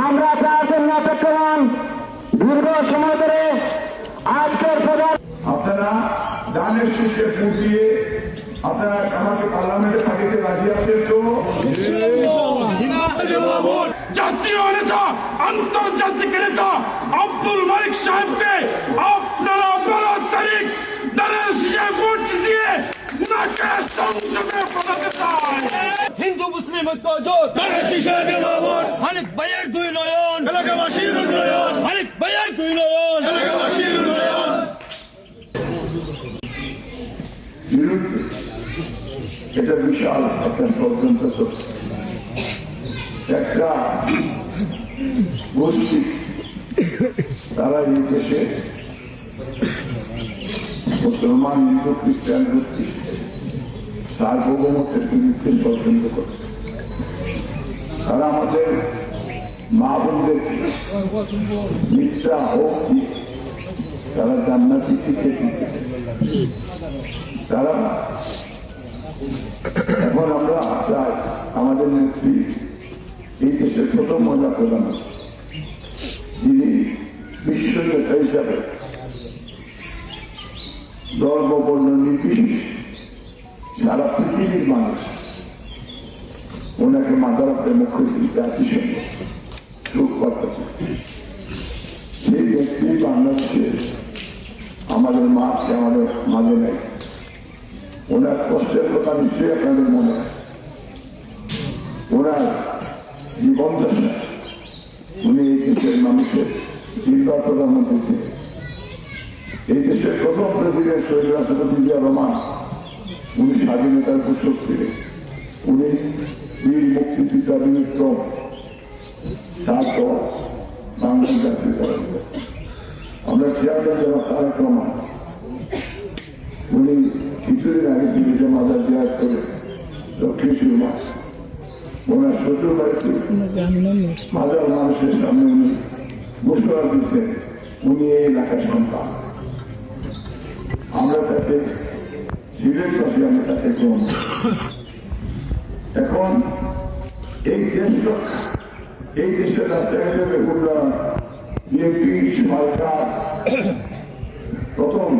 আমরা তার জন্য অপেক্ষমান দীর্ঘ সময় ধরে আজকের প্রধান আপনারা দানের শীর্ষে ভোট দিয়ে আপনারা আমাকে পার্লামেন্টে পাঠিয়ে রাজি আছেন তো? জাতীয় নেতা আন্তর্জাতিক নেতা আব্দুল মালিক সাহেবকে আপনারা বারো তারিখ দানের শীষে ভোট দিয়ে নাকে সংসদে পাঠাতে চায় হিন্দু মুসলিম ঐক্য জোট। নয়ন এটা বিশাল একটা ষড়যন্ত্র চলছে একটা গোষ্ঠী তারা এই দেশে মুসলমান, হিন্দু, খ্রিস্টান গোষ্ঠী সার্বভৌমত্বের বিরুদ্ধে ষড়যন্ত্র করছে তারা আমাদের মা বোনদেরকে মিথ্যা হোক তারা জান্নাতি দিতেছে তারা এখন আমরা চাই আমাদের নেত্রী, এই দেশের প্রথম মহিলা প্রধানমন্ত্রী, যিনি বিশ্ব নেতা হিসাবে ধর্ম বর্ণ নির্বিশেষে সারা পৃথিবীর মানুষ ওনাকে মাথা রাখতে মুখ্য জাতিসংঘ সুখ কথা সেই ব্যক্তি বাংলাদেশে আমাদের মাকে আমাদের মাঝে নেই। ওনার কষ্টের কথা নিশ্চয়ই আপনাদের মনে আছে। ওনার জীবন দশা। উনি এই দেশের মানুষের জিম্বার প্রধানমন্ত্রী ছিলেন। এই দেশের প্রথম প্রেসিডেন্ট শহীদ রাষ্ট্রপতি জিয়া রহমান উনি স্বাধীনতার ঘোষক ছিলেন। উনি বীর মুক্তিযোদ্ধা বীরত্তম তারপর বাংলা জাতীয় আমরা চেয়ারম্যান যারা তারেক রহমান উনি কিছুদিন আগে সিলেটে মাদার জিয়ার করে দক্ষিণ সুরমা ওনার শ্বশুর বাড়িতে হাজার মানুষের সামনে উনি ঘোষণা দিয়েছেন উনি এই এলাকার সন্তান। আমরা তাকে সিলেটবাসী আমরা তাকে গ্রহণ এখন এই দেশ এই দেশের রাস্তাঘাটে উন্নয়ন বিএনপি সরকার প্রথম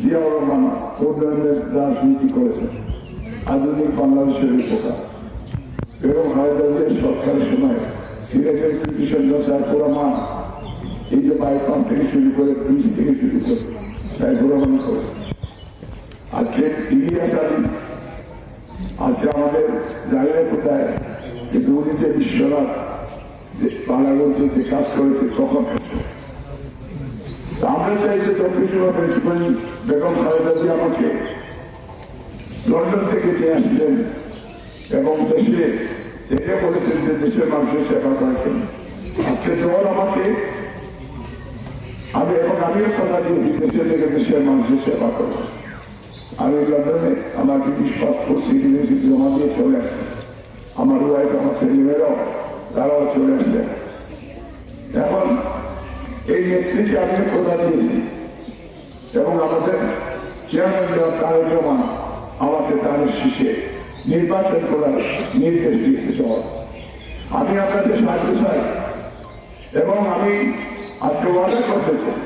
জিয়াউর রহমান উন্নয়নের রাজনীতি করেছেন, আধুনিক বাংলাদেশের উপকার এবং হায়দ্রাবাদের সরকারের সময় সিলেটের কৃষকরা সাইফুর রহমান, এই যে বাইপাস থেকে শুরু করে ব্রিজ থেকে শুরু করে সাইফুর রহমান করেছে আজকে ইলিয়াস আলী আজকে আমাদের জায়গা কোথায় যে দুর্নীতি বিশ্বনাথ যে বাংলাগঞ্জে যে কাজ করেছে তখন আমরা চাই যে সুরা প্রিন্সিপাল বেগম খালেদা জি আমাকে লন্ডন থেকে নিয়ে আসলেন এবং দেশে থেকে বলেছেন যে দেশের মানুষের সেবা করেছেন। আজকে জল আমাকে আমি এবং আমিও কথা দিয়েছি দেশে থেকে দেশের মানুষের সেবা করব আমি লন্ডনে আমার ব্রিটিশ পাসপোর্ট সিটিজেনশিপ জমা দিয়ে চলে আসছি। আমার ওয়াইফ আমার ছেলেমেয়েরাও, তারাও চলে আসছে। এখন এই নেতৃত্বে আমি কথা দিয়েছি এবং আমাদের চেয়ারম্যান তারেক রহমান আমাকে তার শীষে নির্বাচন করার নির্দেশ দিয়েছে দল আমি আপনাদের সাহায্য চাই। এবং আমি আজকে ওয়াদা করতে চাই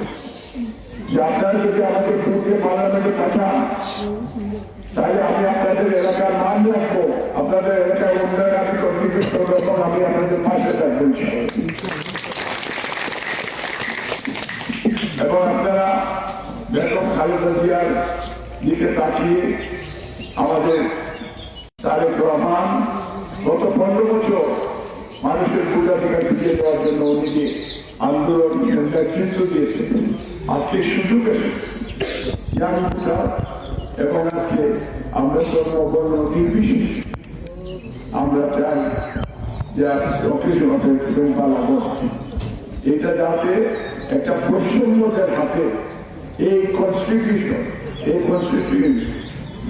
যে আপনারা যদি আমাকে ভোটে পার্লামেন্টে পাঠান, তাহলে আমি আপনাদের এলাকার মান রাখব। আপনাদের এলাকার উন্নয়ন আমি এবং আমি আপনাদের পাশে থাকব এবং আপনারা বেগম খালেদা জিয়ার দিকে তাকিয়ে আমাদের তারেক রহমান গত পনেরো বছর মানুষের ভোটাধিকার ফিরিয়ে দেওয়ার জন্য উনিকে আন্দোলন নেতৃত্ব দিয়েছে। আজকে সুযোগ এসেছে। এবং আজকে আমরা ধর্ম বর্ণ নির্বিশেষ আমরা চাই যে দক্ষিণ আফ্রিকা পালাবো এটা যাতে একটা বৈষম্যদের হাতে এই কনস্টিটিউশন এই কনস্টিটিউশন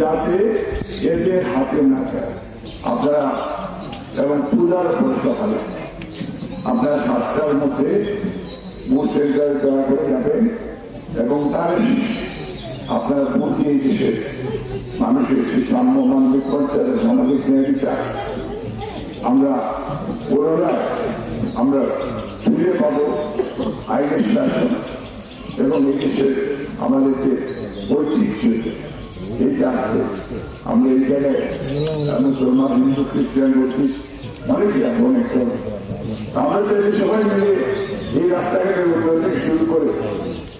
যাতে এদের হাতে না যায়। আপনারা এবং পূজার পর সকালে আপনারা সাতটার মধ্যে বুথ দয়া করে যাবেন এবং তার আপনারা ভোট দিয়ে দেশের মানুষের সেই সাম্য মানবিক পঞ্চায়েত সামাজিক ন্যায় বিচার আমরা পুনরায় আমরা ফিরে পাবো। আইনের শাসন এবং এই দেশের আমাদের যে ঐতিহ্য এইটা আসবে আমরা এই জায়গায় মুসলমান, হিন্দু, খ্রিস্টান অনেকে আছে আমরা সবাই মিলে এই রাস্তাঘাটের শুরু করে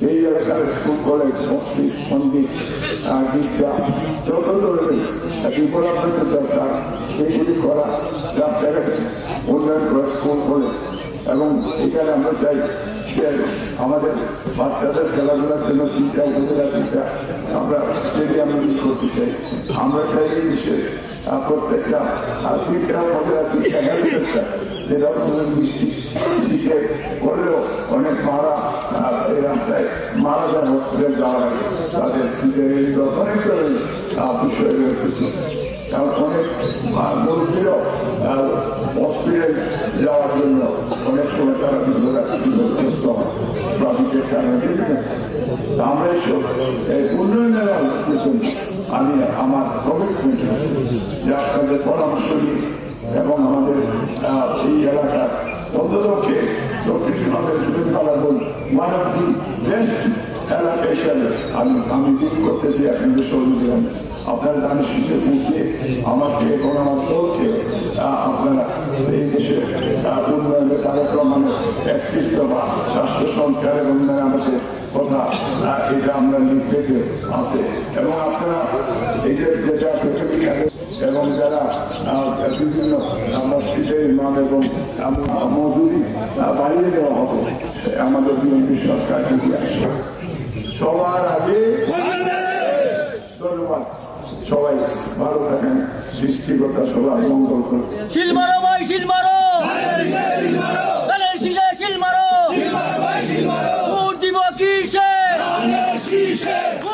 এই এলাকার স্কুল, কলেজ, মসজিদ, মন্দির গির্জা যত ধরনের বিপরাধের দরকার করা রাস্তাঘাটে উন্নয়ন করা স্কুল কলেজ এবং এখানে আমরা চাই আমাদের বাচ্চাদের খেলাধুলার জন্য উপজেলা তিনটা আমরা স্টেডিয়াম করতে চাই। আমরা চাই এই প্রত্যেকটা তিনটা উপজেলা তিনটা হেলথ যেটা করলেও অনেক মারা এই রাস্তায় মারা যায় হসপিটাল যাওয়ার আগে। তাদের অনেক বিষয় অনেক যাওয়ার জন্য অনেক সময় তারা বিপদগ্রস্ত হয় ট্রাফিকের কারণে ঠিক আছে? তা আমরা এইসব এই উন্নয়নের পিছনে আমি আমার কমিটমেন্ট যে আপনাদের পরামর্শ নিয়ে এবং আমাদের এই এলাকার অন্ততপক্ষে দক্ষিণ সীমান্তের সুযোগ বেস্ট এলাকা হিসাবে আমি আমি দিন করতেছি আপনাদের সহযোগিতা আপনার দানের শীষে পৌঁছে আমাকে আহ, আপনারা এই আহ, উন্নয়নের কার্যক্রম মানে একত্রিশ বা রাষ্ট্র সংস্কারের উন্নয়ন আমরা লিখতে আছে এবং আপনারা এই যে যেটা এবং যারা বিভিন্ন এবং মজুরি বাড়িয়ে দেওয়া হবে আমাদের বিএনপি সরকার যদি সবার আগে ধন্যবাদ সবাই ভালো থাকেন সৃষ্টিকর্তা সবার মঙ্গল করুন